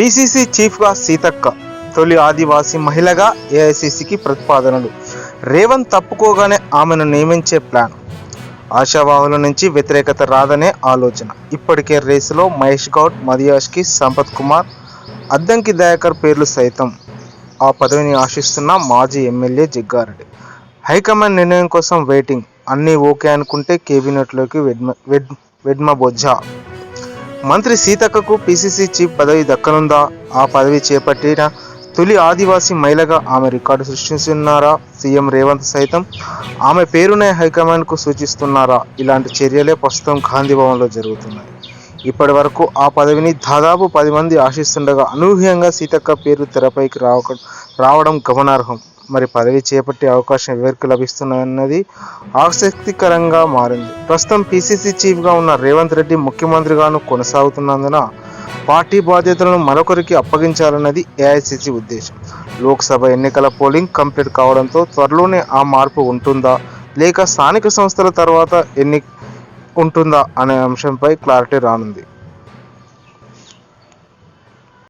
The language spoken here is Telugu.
పిసిసి చీఫ్గా సీతక్క తొలి ఆదివాసీ మహిళగా ఏఐసిసికి ప్రతిపాదనలు. రేవంత్ తప్పుకోగానే ఆమెను నియమించే ప్లాన్. ఆశావాహుల నుంచి వ్యతిరేకత రాదనే ఆలోచన. ఇప్పటికే రేసులో మహేష్ గౌడ్ మదియాష్కి సంపత్ కుమార్ అద్దంకి దయాకర్ పేర్లు సైతం. ఆ పదవిని ఆశిస్తున్న మాజీ ఎమ్మెల్యే జగ్గారెడ్డి. హైకమాండ్ నిర్ణయం కోసం వెయిటింగ్. అన్నీ ఓకే అనుకుంటే కేబినెట్లోకి వెడ్మ వెడ్ వెడ్మ బొజ్జా. మంత్రి సీతక్కకు పిసిసి చీఫ్ పదవి దక్కనుందా? ఆ పదవి చేపట్టిన తొలి ఆదివాసీ మహిళగా ఆమె రికార్డు సృష్టిస్తున్నారా? సీఎం రేవంత్ సైతం ఆమె పేరునే హైకమాండ్కు సూచిస్తున్నారా? ఇలాంటి చర్యలే ప్రస్తుతం గాంధీ భవన్లో జరుగుతున్నాయి. ఇప్పటి వరకు ఆ పదవిని దాదాపు పది మంది ఆశిస్తుండగా అనూహ్యంగా సీతక్క పేరు తెరపైకి రావడం గమనార్హం. మరి పదవి చేపట్టే అవకాశం ఎవరికి లభిస్తున్నది? ఆసక్తికరంగా మారింది. ప్రస్తుతం పిసిసి చీఫ్గా ఉన్న రేవంత్ రెడ్డి ముఖ్యమంత్రిగాను కొనసాగుతున్నందున పార్టీ బాధ్యతలను మరొకరికి అప్పగించాలన్నది ఏఐసిసి ఉద్దేశం. లోక్సభ ఎన్నికల పోలింగ్ కంప్లీట్ కావడంతో త్వరలోనే ఆ మార్పు ఉంటుందా? లేక స్థానిక సంస్థల తర్వాత ఎన్ని ఉంటుందా? అనే అంశంపై క్లారిటీ రానుంది.